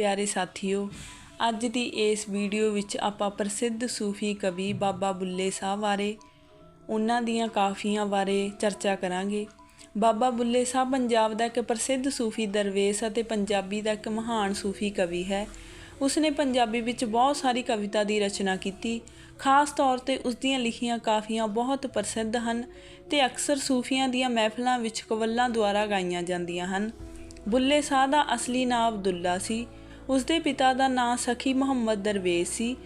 ਪਿਆਰੇ ਸਾਥੀਓ, ਅੱਜ ਦੀ ਇਸ ਵੀਡੀਓ ਵਿੱਚ ਆਪਾਂ ਪ੍ਰਸਿੱਧ ਸੂਫੀ ਕਵੀ ਬਾਬਾ ਬੁੱਲੇ ਸ਼ਾਹ ਬਾਰੇ, ਉਹਨਾਂ ਦੀਆਂ ਕਾਫੀਆਂ ਬਾਰੇ ਚਰਚਾ ਕਰਾਂਗੇ। ਬਾਬਾ ਬੁੱਲੇ ਸ਼ਾਹ ਪੰਜਾਬ ਦਾ ਇੱਕ ਪ੍ਰਸਿੱਧ ਸੂਫੀ ਦਰਵੇਸ਼ ਅਤੇ ਪੰਜਾਬੀ ਦਾ ਇੱਕ ਮਹਾਨ ਸੂਫੀ ਕਵੀ ਹੈ। ਉਸਨੇ ਪੰਜਾਬੀ ਵਿੱਚ ਬਹੁਤ ਸਾਰੀ ਕਵਿਤਾ ਦੀ ਰਚਨਾ ਕੀਤੀ। ਖਾਸ ਤੌਰ ਤੇ ਉਸ ਦੀਆਂ ਲਿਖੀਆਂ ਕਾਫੀਆਂ ਬਹੁਤ ਪ੍ਰਸਿੱਧ ਹਨ ਤੇ ਅਕਸਰ ਸੂਫੀਆਂ ਦੀਆਂ ਮਹਿਫਲਾਂ ਵਿੱਚ ਕਵੱਲਾਂ ਦੁਆਰਾ ਗਾਈਆਂ ਜਾਂਦੀਆਂ ਹਨ। ਬੁੱਲੇ ਸ਼ਾਹ ਦਾ ਅਸਲੀ ਨਾਮ ਅਬਦੁੱਲਾ ਸੀ। ਉਸ ਦੇ ਪਿਤਾ ਦਾ ਨਾਂ ਸਖੀ ਮੁਹੰਮਦ ਦਰਵੇਸ਼ ਸੀ।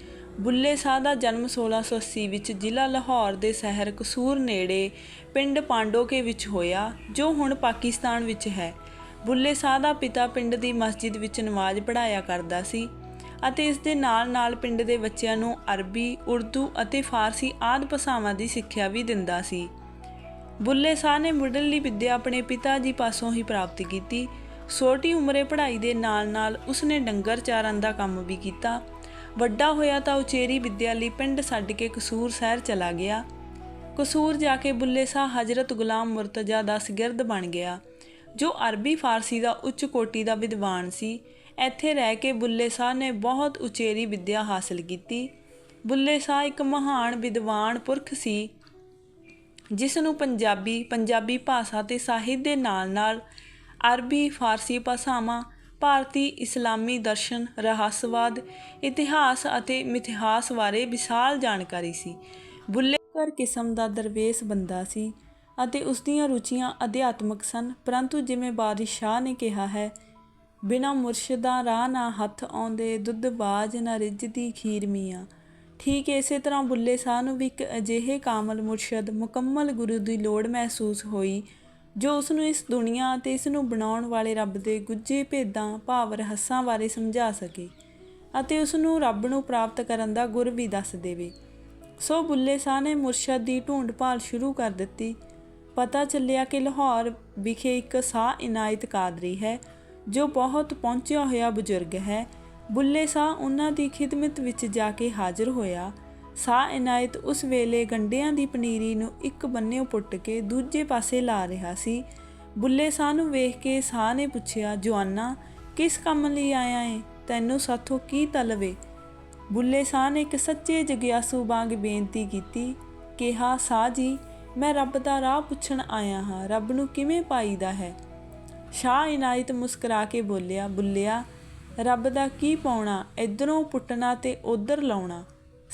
ਬੁੱਲੇ ਸ਼ਾਹ ਦਾ ਜਨਮ 1680 ਵਿੱਚ ਜ਼ਿਲ੍ਹਾ ਲਾਹੌਰ ਦੇ ਸ਼ਹਿਰ ਕਸੂਰ ਨੇੜੇ ਪਿੰਡ ਪਾਂਡੋਕੇ ਵਿੱਚ ਹੋਇਆ ਜੋ ਹੁਣ ਪਾਕਿਸਤਾਨ ਵਿੱਚ ਹੈ। ਬੁੱਲੇ ਸ਼ਾਹ ਦਾ ਪਿਤਾ ਪਿੰਡ ਦੀ ਮਸਜਿਦ ਵਿੱਚ ਨਮਾਜ਼ ਪੜ੍ਹਾਇਆ ਕਰਦਾ ਸੀ ਅਤੇ ਇਸ ਦੇ ਨਾਲ-ਨਾਲ ਪਿੰਡ ਦੇ ਬੱਚਿਆਂ ਨੂੰ ਅਰਬੀ, ਉਰਦੂ ਅਤੇ ਫਾਰਸੀ ਆਦਿ ਭਾਸ਼ਾਵਾਂ ਦੀ ਸਿੱਖਿਆ ਵੀ ਦਿੰਦਾ ਸੀ। ਬੁੱਲੇ ਸ਼ਾਹ ਨੇ ਮੁੱਢਲੀ ਵਿੱਦਿਆ ਆਪਣੇ ਪਿਤਾ ਜੀ ਪਾਸੋਂ ਹੀ ਪ੍ਰਾਪਤ ਕੀਤੀ ਛੋਟੀ ਉਮਰੇ ਪੜ੍ਹਾਈ ਦੇ ਨਾਲ-ਨਾਲ ਉਸਨੇ ਡੰਗਰ ਚਾਰਨ ਦਾ ਕੰਮ ਵੀ ਕੀਤਾ। ਵੱਡਾ ਹੋਇਆ ਤਾਂ ਉਚੇਰੀ ਵਿੱਦਿਆ ਲਈ ਪਿੰਡ ਛੱਡ ਕੇ ਕਸੂਰ ਸ਼ਹਿਰ ਚਲਾ ਗਿਆ। ਕਸੂਰ ਜਾ ਕੇ ਬੁੱਲੇ ਸ਼ਾਹ ਹਜ਼ਰਤ ਗੁਲਾਮ ਮੁਰਤਜ਼ਾ ਦਾ ਸ਼ਾਗਿਰਦ ਬਣ ਗਿਆ, ਜੋ ਅਰਬੀ ਫਾਰਸੀ ਦਾ ਉੱਚ ਕੋਟੀ ਦਾ ਵਿਦਵਾਨ ਸੀ। ਇੱਥੇ ਰਹਿ ਕੇ ਬੁੱਲੇ ਸ਼ਾਹ ਨੇ ਬਹੁਤ ਉਚੇਰੀ ਵਿੱਦਿਆ ਹਾਸਲ ਕੀਤੀ। ਬੁੱਲੇ ਸ਼ਾਹ ਇੱਕ ਮਹਾਨ ਵਿਦਵਾਨ ਪੁਰਖ ਸੀ ਜਿਸ ਨੂੰ ਪੰਜਾਬੀ ਪੰਜਾਬੀ ਭਾਸ਼ਾ ਤੇ ਸਾਹਿਤ ਦੇ ਨਾਲ-ਨਾਲ ਅਰਬੀ, ਫਾਰਸੀ ਭਾਸ਼ਾਵਾਂ, ਭਾਰਤੀ ਇਸਲਾਮੀ ਦਰਸ਼ਨ, ਰਹੱਸਵਾਦ, ਇਤਿਹਾਸ ਅਤੇ ਮਿਥਿਹਾਸ ਬਾਰੇ ਵਿਸ਼ਾਲ ਜਾਣਕਾਰੀ ਸੀ। ਬੁੱਲੇ ਕਰ ਕਿਸਮ ਦਾ ਦਰਵੇਸ਼ ਬੰਦਾ ਸੀ ਅਤੇ ਉਸ ਦੀਆਂ ਰੁਚੀਆਂ ਅਧਿਆਤਮਕ ਸਨ, ਪਰੰਤੂ ਜਿਵੇਂ ਬਾਰਿਸ਼ ਸ਼ਾਹ ਨੇ ਕਿਹਾ ਹੈ, ਬਿਨਾ ਮੁਰਸ਼ਿਦਾਂ ਰਾਹ ਨਾ ਹੱਥ ਆਉਂਦੇ, ਦੁੱਧ, ਬਾਜ ਨਾ ਰਿੱਝਦੀ ਖੀਰ ਮੀਆਂ। ਠੀਕ ਇਸੇ ਤਰ੍ਹਾਂ ਬੁੱਲੇ ਸ਼ਾਹ ਨੂੰ ਵੀ ਇੱਕ ਅਜਿਹੇ ਕਾਮਲ ਮੁਰਸ਼ਦ ਮੁਕੰਮਲ ਗੁਰੂ ਦੀ ਲੋੜ ਮਹਿਸੂਸ ਹੋਈ ਜੋ ਉਸ ਨੂੰ ਇਸ ਦੁਨੀਆ ਅਤੇ ਇਸ ਨੂੰ ਬਣਾਉਣ ਵਾਲੇ ਰੱਬ ਦੇ ਗੁੱਝੇ ਭੇਦਾਂ, ਭਾਵ ਰਹੱਸਾਂ ਬਾਰੇ ਸਮਝਾ ਸਕੇ ਅਤੇ ਉਸ ਨੂੰ ਰੱਬ ਨੂੰ ਪ੍ਰਾਪਤ ਕਰਨ ਦਾ ਗੁਰ ਵੀ ਦੱਸ ਦੇਵੇ। ਸੋ ਬੁੱਲੇ ਸ਼ਾਹ ਨੇ ਮੁਰਸ਼ਦ ਦੀ ਢੂੰਡ ਭਾਲ ਸ਼ੁਰੂ ਕਰ ਦਿੱਤੀ। ਪਤਾ ਚੱਲਿਆ ਕਿ ਲਾਹੌਰ ਵਿਖੇ ਇੱਕ ਸਾਹ ਇਨਾਇਤ ਕਾਦਰੀ ਹੈ, ਜੋ ਬਹੁਤ ਪਹੁੰਚਿਆ ਹੋਇਆ ਬਜ਼ੁਰਗ ਹੈ। ਬੁੱਲੇ ਸ਼ਾਹ ਉਹਨਾਂ ਦੀ ਖਿਦਮਤ ਵਿੱਚ ਜਾ ਕੇ ਹਾਜ਼ਰ ਹੋਇਆ ਸਾਹ ਇਨਾਇਤ ਉਸ ਵੇਲੇ ਗੰਡਿਆਂ ਦੀ ਪਨੀਰੀ ਨੂੰ ਇੱਕ ਬੰਨਿਓ ਪੁੱਟ ਕੇ ਦੂਜੇ ਪਾਸੇ ਲਾ ਰਿਹਾ ਸੀ। ਬੁੱਲੇ ਸ਼ਾਹ ਨੂੰ ਵੇਖ ਕੇ ਸਾਹ ਨੇ ਪੁੱਛਿਆ ਜਵਾਨਾ ਕਿਸ ਕੰਮ ਲਈ ਆਇਆ ਏ? ਤੈਨੂੰ ਸਾਥੋਂ ਕੀ ਤਲਵੇ ਬੁੱਲੇ ਸ਼ਾਹ ਨੇ ਇੱਕ ਸੱਚੇ ਜਗਿਆਸੂ ਵਾਂਗ ਬੇਨਤੀ ਕੀਤੀ, ਕਿਹਾ, ਸਾਹ ਜੀ, ਮੈਂ ਰੱਬ ਦਾ ਰਾਹ ਪੁੱਛਣ ਆਇਆ ਹਾਂ। ਰੱਬ ਨੂੰ ਕਿਵੇਂ ਪਾਈਦਾ ਹੈ? ਸ਼ਾਹ ਇਨਾਇਤ ਮੁਸਕਰਾ ਕੇ ਬੋਲਿਆ, ਬੁੱਲਿਆ, ਰੱਬ ਦਾ ਕੀ ਪਾਉਣਾ? ਇਧਰੋਂ ਪੁੱਟਣਾ ਤੇ ਉਧਰ ਲਾਉਣਾ?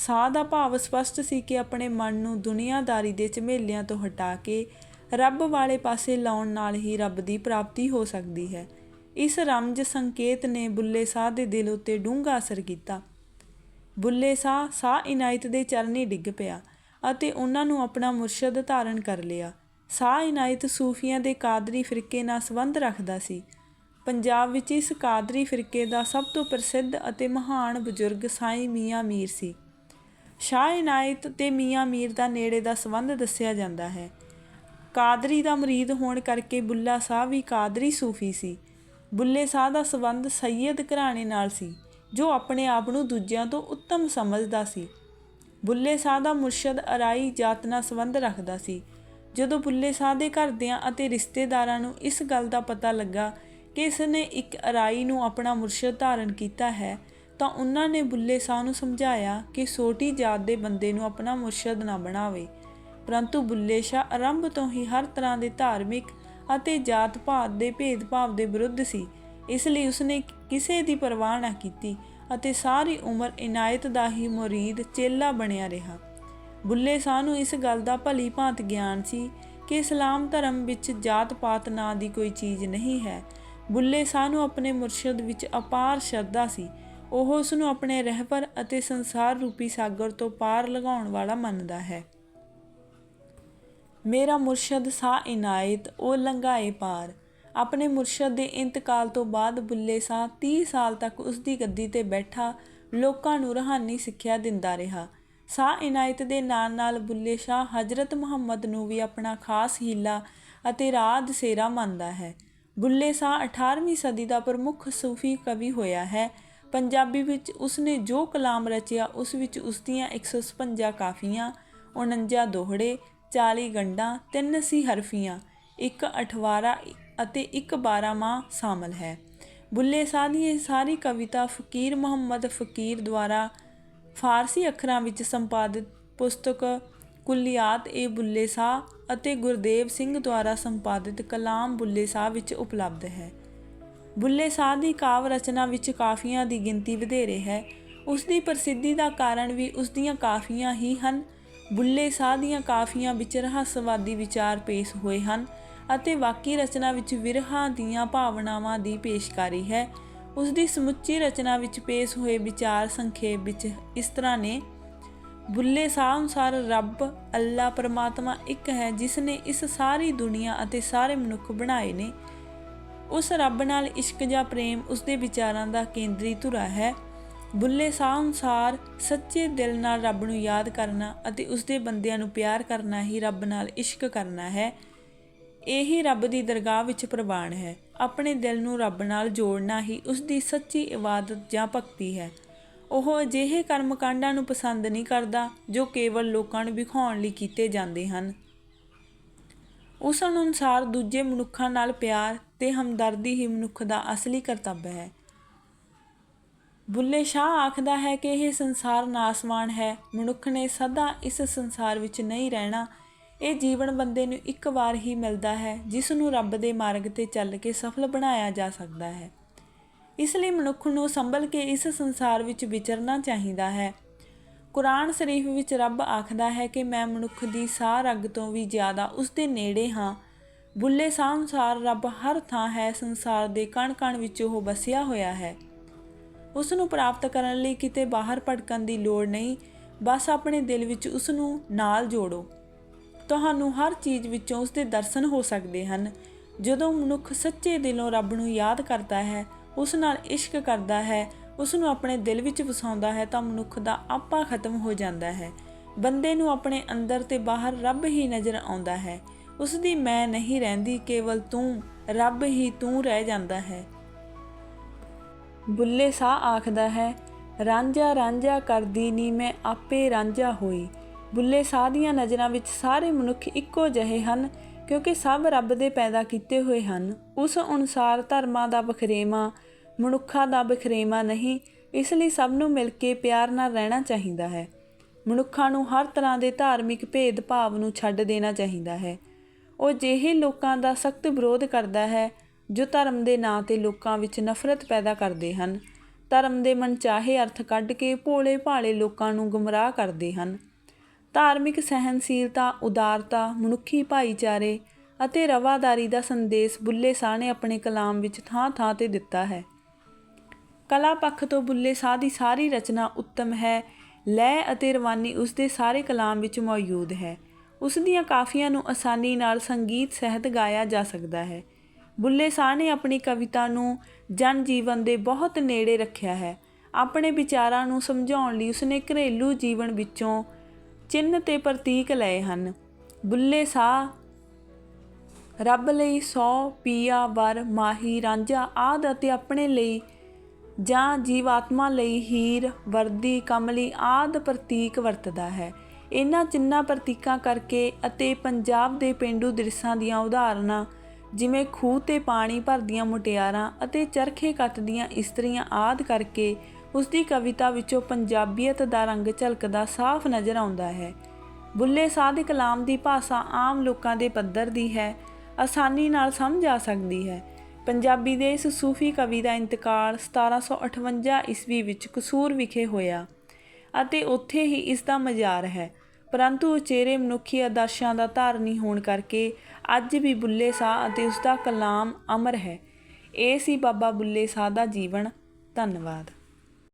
ਸਾਹ ਦਾ ਭਾਵ ਸਪਸ਼ਟ ਸੀ ਕਿ ਆਪਣੇ ਮਨ ਨੂੰ ਦੁਨੀਆਦਾਰੀ ਦੇ ਝਮੇਲਿਆਂ ਤੋਂ ਹਟਾ ਕੇ ਰੱਬ ਵਾਲੇ ਪਾਸੇ ਲਾਉਣ ਨਾਲ ਹੀ ਰੱਬ ਦੀ ਪ੍ਰਾਪਤੀ ਹੋ ਸਕਦੀ ਹੈ। ਇਸ ਰਮਜ ਸੰਕੇਤ ਨੇ ਬੁੱਲੇ ਸ਼ਾਹ ਦੇ ਦਿਲ ਉੱਤੇ ਡੂੰਘਾ ਅਸਰ ਕੀਤਾ। ਬੁੱਲੇ ਸ਼ਾਹ, ਸਾਹ ਇਨਾਇਤ ਦੇ ਚਰਨੀ ਡਿੱਗ ਪਿਆ ਅਤੇ ਉਹਨਾਂ ਨੂੰ ਆਪਣਾ ਮੁਰਸ਼ਦ ਧਾਰਨ ਕਰ ਲਿਆ। ਸਾਹ ਇਨਾਇਤ ਸੂਫੀਆਂ ਦੇ ਕਾਦਰੀ ਫਿਰਕੇ ਨਾਲ ਸੰਬੰਧ ਰੱਖਦਾ ਸੀ। ਪੰਜਾਬ ਵਿੱਚ ਇਸ ਕਾਦਰੀ ਫਿਰਕੇ ਦਾ ਸਭ ਤੋਂ ਪ੍ਰਸਿੱਧ ਅਤੇ ਮਹਾਨ ਬਜ਼ੁਰਗ ਸਾਈਂ ਮੀਆਂ ਮੀਰ ਸੀ। ਸ਼ਾਹ ਇਨਾਇਤ ਤੇ ਮੀਆਂ ਮੀਰ ਦਾ ਨੇੜੇ ਦਾ ਸੰਬੰਧ ਦੱਸਿਆ ਜਾਂਦਾ ਹੈ। ਕਾਦਰੀ ਦਾ ਮਰੀਦ ਹੋਣ ਕਰਕੇ ਬੁੱਲਾ ਸ਼ਾਹ ਵੀ ਕਾਦਰੀ ਸੂਫੀ ਸੀ। ਬੁੱਲੇ ਸ਼ਾਹ ਦਾ ਸੰਬੰਧ ਸੈਯਦ ਘਰਾਣੇ ਨਾਲ ਸੀ, ਜੋ ਆਪਣੇ ਆਪ ਨੂੰ ਦੂਜਿਆਂ ਤੋਂ ਉੱਤਮ ਸਮਝਦਾ ਸੀ। ਬੁੱਲੇ ਸ਼ਾਹ ਦਾ ਮੁਰਸ਼ਦ ਅਰਾਈ ਜਾਤ ਨਾਲ ਸੰਬੰਧ ਰੱਖਦਾ ਸੀ। ਜਦੋਂ ਬੁੱਲੇ ਸ਼ਾਹ ਦੇ ਘਰਦਿਆਂ ਅਤੇ ਰਿਸ਼ਤੇਦਾਰਾਂ ਨੂੰ ਇਸ ਗੱਲ ਦਾ ਪਤਾ ਲੱਗਾ ਕਿ ਇਸ ਨੇ ਇੱਕ ਅਰਾਈ ਨੂੰ ਆਪਣਾ ਮੁਰਸ਼ਦ ਧਾਰਨ ਕੀਤਾ ਹੈ ਤਾਂ ਉਹਨਾਂ ਨੇ ਬੁੱਲੇ ਸ਼ਾਹ ਨੂੰ ਸਮਝਾਇਆ ਕਿ ਛੋਟੀ ਜਾਤ ਦੇ ਬੰਦੇ ਨੂੰ ਆਪਣਾ ਮੁਰਸ਼ਦ ਨਾ ਬਣਾਵੇ। ਪਰੰਤੂ ਬੁੱਲੇ ਸ਼ਾਹ ਆਰੰਭ ਤੋਂ ਹੀ ਹਰ ਤਰ੍ਹਾਂ ਦੇ ਧਾਰਮਿਕ ਅਤੇ ਜਾਤ ਪਾਤ ਦੇ ਭੇਦਭਾਵ ਦੇ ਵਿਰੁੱਧ ਸੀ। ਇਸ ਲਈ ਉਸਨੇ ਕਿਸੇ ਦੀ ਪਰਵਾਹ ਨਾ ਕੀਤੀ ਅਤੇ ਸਾਰੀ ਉਮਰ ਇਨਾਇਤ ਦਾ ਹੀ ਮੁਰੀਦ ਚੇਲਾ ਬਣਿਆ ਰਿਹਾ। ਬੁੱਲੇ ਸ਼ਾਹ ਨੂੰ ਇਸ ਗੱਲ ਦਾ ਭਲੀ ਭਾਂਤ ਗਿਆਨ ਸੀ ਕਿ ਇਸਲਾਮ ਧਰਮ ਵਿੱਚ ਜਾਤ ਪਾਤ ਨਾਂ ਦੀ ਕੋਈ ਚੀਜ਼ ਨਹੀਂ ਹੈ। ਬੁੱਲੇ ਸ਼ਾਹ ਨੂੰ ਆਪਣੇ ਮੁਰਸ਼ਦ ਵਿੱਚ ਅਪਾਰ ਸ਼ਰਧਾ ਸੀ ਉਹ ਉਸ ਨੂੰ ਆਪਣੇ ਰਹਿਬਰ ਅਤੇ ਸੰਸਾਰ ਰੂਪੀ ਸਾਗਰ ਤੋਂ ਪਾਰ ਲਗਾਉਣ ਵਾਲਾ ਮੰਨਦਾ ਹੈ। ਮੇਰਾ ਮੁਰਸ਼ਦ ਸਾਹ ਇਨਾਇਤ, ਉਹ ਲੰਘਾਏ ਪਾਰ। ਆਪਣੇ ਮੁਰਸ਼ਦ ਦੇ ਇੰਤਕਾਲ ਤੋਂ ਬਾਅਦ ਬੁੱਲੇ ਸ਼ਾਹ 30 ਸਾਲ ਤੱਕ ਉਸ ਦੀ ਗੱਦੀ ਤੇ ਬੈਠਾ, ਲੋਕਾਂ ਨੂੰ ਰਹਾਨੀ ਸਿੱਖਿਆ ਦਿੰਦਾ ਰਿਹਾ। ਸਾਹ ਇਨਾਇਤ ਦੇ ਨਾਲ ਨਾਲ ਬੁੱਲੇ ਸ਼ਾਹ ਹਜ਼ਰਤ ਮੁਹੰਮਦ ਨੂੰ ਵੀ ਆਪਣਾ ਖਾਸ ਹੀਲਾ ਅਤੇ ਰਾਹ ਦਸੇਰਾ ਮੰਨਦਾ ਹੈ। ਬੁੱਲੇ ਸ਼ਾਹ 18ਵੀਂ ਸਦੀ ਦਾ ਪ੍ਰਮੁੱਖ ਸੂਫੀ ਕਵੀ ਹੋਇਆ ਹੈ। ਪੰਜਾਬੀ ਵਿੱਚ ਉਸਨੇ ਜੋ ਕਲਾਮ ਰਚਿਆ, ਉਸ ਵਿੱਚ ਉਸ ਦੀਆਂ 156 ਕਾਫੀਆਂ 49 ਦੋਹੜੇ 40 ਗੰਢਾਂ ਤਿੰਨ ਸੀ ਹਰਫੀਆਂ, ਇੱਕ ਅਠਵਾਰਾ ਅਤੇ ਇੱਕ ਬਾਰਾਮਾ ਸ਼ਾਮਲ ਹੈ। ਬੁੱਲੇ ਸ਼ਾਹ ਦੀ ਇਹ ਸਾਰੀ ਕਵਿਤਾ ਫਕੀਰ ਮੁਹੰਮਦ ਫਕੀਰ ਦੁਆਰਾ ਫਾਰਸੀ ਅੱਖਰਾਂ ਵਿੱਚ ਸੰਪਾਦਿਤ ਪੁਸਤਕ ਕੁੱਲੀਆਤ ਏ ਬੁੱਲੇ ਸ਼ਾਹ ਅਤੇ ਗੁਰਦੇਵ ਸਿੰਘ ਦੁਆਰਾ ਸੰਪਾਦਿਤ ਕਲਾਮ ਬੁੱਲੇ ਸ਼ਾਹ ਵਿੱਚ ਉਪਲਬਧ ਹੈ। ਬੁੱਲੇ ਸ਼ਾਹ ਦੀ ਕਾਵ ਰਚਨਾ ਵਿੱਚ ਕਾਫੀਆਂ ਦੀ ਗਿਣਤੀ ਵਧੇਰੇ ਹੈ। ਉਸ ਦੀ ਪ੍ਰਸਿੱਧੀ ਦਾ ਕਾਰਨ ਵੀ ਉਸ ਦੀਆਂ ਕਾਫੀਆਂ ਹੀ ਹਨ। ਬੁੱਲੇ ਸ਼ਾਹ ਦੀਆਂ ਕਾਫੀਆਂ ਵਿੱਚ ਰਹੱਸਵਾਦੀ ਵਿਚਾਰ ਪੇਸ਼ ਹੋਏ ਹਨ ਅਤੇ ਬਾਕੀ ਰਚਨਾ ਵਿੱਚ ਵਿਰਹਾਂ ਦੀਆਂ ਭਾਵਨਾਵਾਂ ਦੀ ਪੇਸ਼ਕਾਰੀ ਹੈ। ਉਸ ਦੀ ਸਮੁੱਚੀ ਰਚਨਾ ਵਿੱਚ ਪੇਸ਼ ਹੋਏ ਵਿਚਾਰ ਸੰਖੇਪ ਵਿੱਚ ਇਸ ਤਰ੍ਹਾਂ ਨੇ, ਬੁੱਲੇ ਸ਼ਾਹ ਅਨੁਸਾਰ ਰੱਬ, ਅੱਲਾ, ਪਰਮਾਤਮਾ ਇੱਕ ਹੈ ਜਿਸ ਨੇ ਇਸ ਸਾਰੀ ਦੁਨੀਆ ਅਤੇ ਸਾਰੇ ਮਨੁੱਖ ਬਣਾਏ ਨੇ। ਉਸ ਰੱਬ ਨਾਲ ਇਸ਼ਕ ਜਾਂ ਪ੍ਰੇਮ ਉਸ ਦੇ ਵਿਚਾਰਾਂ ਦਾ ਕੇਂਦਰੀ ਧੁਰਾ ਹੈ। ਬੁੱਲੇ ਸ਼ਾਹ ਅਨੁਸਾਰ ਸੱਚੇ ਦਿਲ ਨਾਲ ਰੱਬ ਨੂੰ ਯਾਦ ਕਰਨਾ ਅਤੇ ਉਸ ਦੇ ਬੰਦਿਆਂ ਨੂੰ ਪਿਆਰ ਕਰਨਾ ਹੀ ਰੱਬ ਨਾਲ ਇਸ਼ਕ ਕਰਨਾ ਹੈ। ਇਹੀ ਰੱਬ ਦੀ ਦਰਗਾਹ ਵਿੱਚ ਪ੍ਰਵਾਨ ਹੈ। ਆਪਣੇ ਦਿਲ ਨੂੰ ਰੱਬ ਨਾਲ ਜੋੜਨਾ ਹੀ ਉਸ ਦੀ ਸੱਚੀ ਇਬਾਦਤ ਜਾਂ ਭਗਤੀ ਹੈ। ਉਹ ਅਜਿਹੇ ਕਰਮਕਾਂਡਾਂ ਨੂੰ ਪਸੰਦ ਨਹੀਂ ਕਰਦਾ ਜੋ ਕੇਵਲ ਲੋਕਾਂ ਨੂੰ ਵਿਖਾਉਣ ਲਈ ਕੀਤੇ ਜਾਂਦੇ ਹਨ। ਉਸ ਅਨੁਸਾਰ ਦੂਜੇ ਮਨੁੱਖਾਂ ਨਾਲ ਪਿਆਰ ਤੇ ਹਮਦਰਦੀ ਹੀ ਮਨੁੱਖ ਦਾ ਅਸਲੀ ਕਰਤੱਵ ਹੈ। ਬੁੱਲੇ ਸ਼ਾਹ ਆਖਦਾ ਹੈ ਕਿ ਇਹ ਸੰਸਾਰ ਨਾਸਵਾਨ ਹੈ। ਮਨੁੱਖ ਨੇ ਸਦਾ ਇਸ ਸੰਸਾਰ ਵਿੱਚ ਨਹੀਂ ਰਹਿਣਾ। ਇਹ ਜੀਵਨ ਬੰਦੇ ਨੂੰ ਇੱਕ ਵਾਰ ਹੀ ਮਿਲਦਾ ਹੈ, ਜਿਸ ਨੂੰ ਰੱਬ ਦੇ ਮਾਰਗ ਤੇ ਚੱਲ ਕੇ ਸਫਲ ਬਣਾਇਆ ਜਾ ਸਕਦਾ ਹੈ। ਇਸ ਲਈ ਮਨੁੱਖ ਨੂੰ ਸੰਭਲ ਕੇ ਇਸ ਸੰਸਾਰ ਵਿੱਚ ਵਿਚਰਨਾ ਚਾਹੀਦਾ ਹੈ। ਕੁਰਾਨ ਸ਼ਰੀਫ ਵਿੱਚ ਰੱਬ ਆਖਦਾ ਹੈ ਕਿ ਮੈਂ ਮਨੁੱਖ ਦੀ ਸਾਹ ਰਗ ਤੋਂ ਵੀ ਜ਼ਿਆਦਾ ਉਸ ਦੇ ਨੇੜੇ ਹਾਂ। ਬੁੱਲੇ ਸ਼ਾਹ ਅਨੁਸਾਰ ਰੱਬ ਹਰ ਥਾਂ ਹੈ, ਸੰਸਾਰ ਦੇ ਕਣ-ਕਣ ਵਿੱਚ ਉਹ ਵਸਿਆ ਹੋਇਆ ਹੈ। ਉਸ ਨੂੰ ਪ੍ਰਾਪਤ ਕਰਨ ਲਈ ਕਿਤੇ ਬਾਹਰ ਭਟਕਣ ਦੀ ਲੋੜ ਨਹੀਂ, ਬਸ ਆਪਣੇ ਦਿਲ ਵਿੱਚ ਉਸ ਨੂੰ ਨਾਲ ਜੋੜੋ। ਤੁਹਾਨੂੰ ਹਰ ਚੀਜ਼ ਵਿੱਚੋਂ ਉਸ ਦੇ ਦਰਸ਼ਨ ਹੋ ਸਕਦੇ ਹਨ। ਜਦੋਂ ਮਨੁੱਖ ਸੱਚੇ ਦਿਲੋਂ ਰੱਬ ਨੂੰ ਯਾਦ ਕਰਦਾ ਹੈ, ਉਸ ਨਾਲ ਇਸ਼ਕ ਕਰਦਾ ਹੈ ਉਸ ਨੂੰ ਆਪਣੇ ਦਿਲ ਵਿੱਚ ਵਸਾਉਂਦਾ ਹੈ, ਤਾਂ ਮਨੁੱਖ ਦਾ ਆਪਾ ਖਤਮ ਹੋ ਜਾਂਦਾ ਹੈ। ਬੰਦੇ ਨੂੰ ਆਪਣੇ ਅੰਦਰ ਤੇ ਬਾਹਰ ਰੱਬ ਹੀ ਨਜ਼ਰ ਆਉਂਦਾ ਹੈ। ਉਸ ਦੀ ਮੈਂ ਨਹੀਂ ਰਹਿੰਦੀ, ਕੇਵਲ ਤੂੰ, ਰੱਬ ਹੀ ਤੂੰ ਰਹਿ ਜਾਂਦਾ ਹੈ। ਬੁੱਲੇ ਸ਼ਾਹ ਆਖਦਾ ਹੈ, ਰਾਂਝਾ ਰਾਂਝਾ ਕਰਦੀ ਨੀ ਮੈਂ ਆਪੇ ਰਾਂਝਾ ਹੋਈ। ਬੁੱਲੇ ਸ਼ਾਹ ਦੀਆਂ ਨਜ਼ਰਾਂ ਵਿੱਚ ਸਾਰੇ ਮਨੁੱਖ ਇੱਕੋ ਜਿਹੇ ਹਨ, ਕਿਉਂਕਿ ਸਭ ਰੱਬ ਦੇ ਪੈਦਾ ਕੀਤੇ ਹੋਏ ਹਨ। ਉਸ ਅਨੁਸਾਰ ਧਰਮਾਂ ਦਾ ਬਖਰੇਵਾ ਮਨੁੱਖਾਂ ਦਾ ਬਖਰੇਵਾ ਨਹੀਂ, ਇਸ ਲਈ ਸਭ ਨੂੰ ਮਿਲ ਕੇ ਪਿਆਰ ਨਾਲ ਰਹਿਣਾ ਚਾਹੀਦਾ ਹੈ। ਮਨੁੱਖਾਂ ਨੂੰ ਹਰ ਤਰ੍ਹਾਂ ਦੇ ਧਾਰਮਿਕ ਭੇਦਭਾਵ ਨੂੰ ਛੱਡ ਦੇਣਾ ਚਾਹੀਦਾ ਹੈ। ਉਹ ਅਜਿਹੇ ਲੋਕਾਂ ਦਾ ਸਖਤ ਵਿਰੋਧ ਕਰਦਾ ਹੈ, ਜੋ ਧਰਮ ਦੇ ਨਾਂ ਤੇ ਲੋਕਾਂ ਵਿੱਚ ਨਫ਼ਰਤ ਪੈਦਾ ਕਰਦੇ ਹਨ। ਧਰਮ ਦੇ ਮਨਚਾਹੇ ਅਰਥ ਕੱਢ ਕੇ ਭੋਲੇ ਭਾਲੇ ਲੋਕਾਂ ਨੂੰ ਗੁੰਮਰਾਹ ਕਰਦੇ ਹਨ। ਧਾਰਮਿਕ ਸਹਿਨਸ਼ੀਲਤਾ ਉਦਾਰਤਾ, ਮਨੁੱਖੀ ਭਾਈਚਾਰੇ ਅਤੇ ਰਵਾਦਾਰੀ ਦਾ ਸੰਦੇਸ਼ ਬੁੱਲੇ ਸ਼ਾਹ ਨੇ ਆਪਣੇ ਕਲਾਮ ਵਿੱਚ ਥਾਂ-ਥਾਂ ਤੇ ਦਿੱਤਾ ਹੈ। ਕਲਾ ਪੱਖ ਤੋਂ ਬੁੱਲੇ ਸ਼ਾਹ ਦੀ ਸਾਰੀ ਰਚਨਾ ਉੱਤਮ ਹੈ ਲੈ ਅਤੇ ਰਵਾਨੀ ਉਸ ਦੇ ਸਾਰੇ ਕਲਾਮ ਵਿੱਚ ਮੌਜੂਦ ਹੈ। ਉਸ ਦੀਆਂ ਕਾਫੀਆਂ ਨੂੰ ਆਸਾਨੀ ਨਾਲ ਸੰਗੀਤ, ਸਹਿਤ ਗਾਇਆ ਜਾ ਸਕਦਾ ਹੈ। ਬੁੱਲੇ ਸ਼ਾਹ ਨੇ ਆਪਣੀ ਕਵਿਤਾ ਨੂੰ ਜਨ ਜੀਵਨ ਦੇ ਬਹੁਤ ਨੇੜੇ ਰੱਖਿਆ ਹੈ। ਆਪਣੇ ਵਿਚਾਰਾਂ ਨੂੰ ਸਮਝਾਉਣ ਲਈ ਉਸਨੇ ਘਰੇਲੂ ਜੀਵਨ ਵਿੱਚੋਂ ਚਿੰਨ੍ਹ ਤੇ ਪ੍ਰਤੀਕ ਲਏ ਹਨ। ਬੁੱਲੇ ਸ਼ਾਹ, ਰੱਬ ਲਈ ਸੌ ਪੀਆ ਵਰ ਮਾਹੀ ਰਾਂਝਾ ਆਦ ਅਤੇ ਆਪਣੇ ਲਈ ਜਾਂ ਜੀਵਾਤਮਾ ਲਈ ਹੀਰ, ਵਰਦੀ, ਕਮਲੀ ਆਦ ਪ੍ਰਤੀਕ ਵਰਤਦਾ ਹੈ। ਇਹਨਾਂ ਚਿੰਨਾਂ ਪ੍ਰਤੀਕਾਂ ਕਰਕੇ ਅਤੇ ਪੰਜਾਬ ਦੇ ਪਿੰਡੂ ਦ੍ਰਿਸ਼ਾਂ ਦੀਆਂ ਉਦਾਹਰਨਾਂ, ਜਿਵੇਂ ਖੂਹ ਤੇ ਪਾਣੀ ਭਰਦੀਆਂ ਮੁਟਿਆਰਾਂ ਅਤੇ ਚਰਖੇ ਕੱਤਦੀਆਂ ਇਸਤਰੀਆਂ ਆਦ ਕਰਕੇ ਉਸ ਦੀ ਕਵਿਤਾ ਵਿੱਚੋਂ ਪੰਜਾਬੀਅਤ ਦਾ ਰੰਗ ਝਲਕਦਾ ਸਾਫ਼ ਨਜ਼ਰ ਆਉਂਦਾ ਹੈ। ਬੁੱਲੇ ਸ਼ਾਹ ਦੇ ਕਲਾਮ ਦੀ ਭਾਸ਼ਾ ਆਮ ਲੋਕਾਂ ਦੇ ਪੱਧਰ ਦੀ ਹੈ, ਆਸਾਨੀ ਨਾਲ ਸਮਝ ਆ ਸਕਦੀ ਹੈ। ਪੰਜਾਬੀ ਦੇ ਇਸ ਸੂਫੀ ਕਵੀ ਦਾ ਇੰਤਕਾਲ 1758 ਈਸਵੀ ਵਿੱਚ ਕਸੂਰ ਵਿਖੇ ਹੋਇਆ ਅਤੇ ਉੱਥੇ ਹੀ ਇਸ ਦਾ ਮਜ਼ਾਰ ਹੈ। ਪਰੰਤੂ ਉਚੇਰੇ ਮਨੁੱਖੀ ਆਦਰਸ਼ਾਂ ਦਾ ਧਾਰਨੀ ਹੋਣ ਕਰਕੇ ਅੱਜ ਵੀ ਬੁੱਲੇ ਸ਼ਾਹ ਅਤੇ ਉਸ ਦਾ ਕਲਾਮ ਅਮਰ ਹੈ। ਇਹ ਸੀ ਬਾਬਾ ਬੁੱਲੇ ਸ਼ਾਹ ਦਾ ਜੀਵਨ। ਧੰਨਵਾਦ।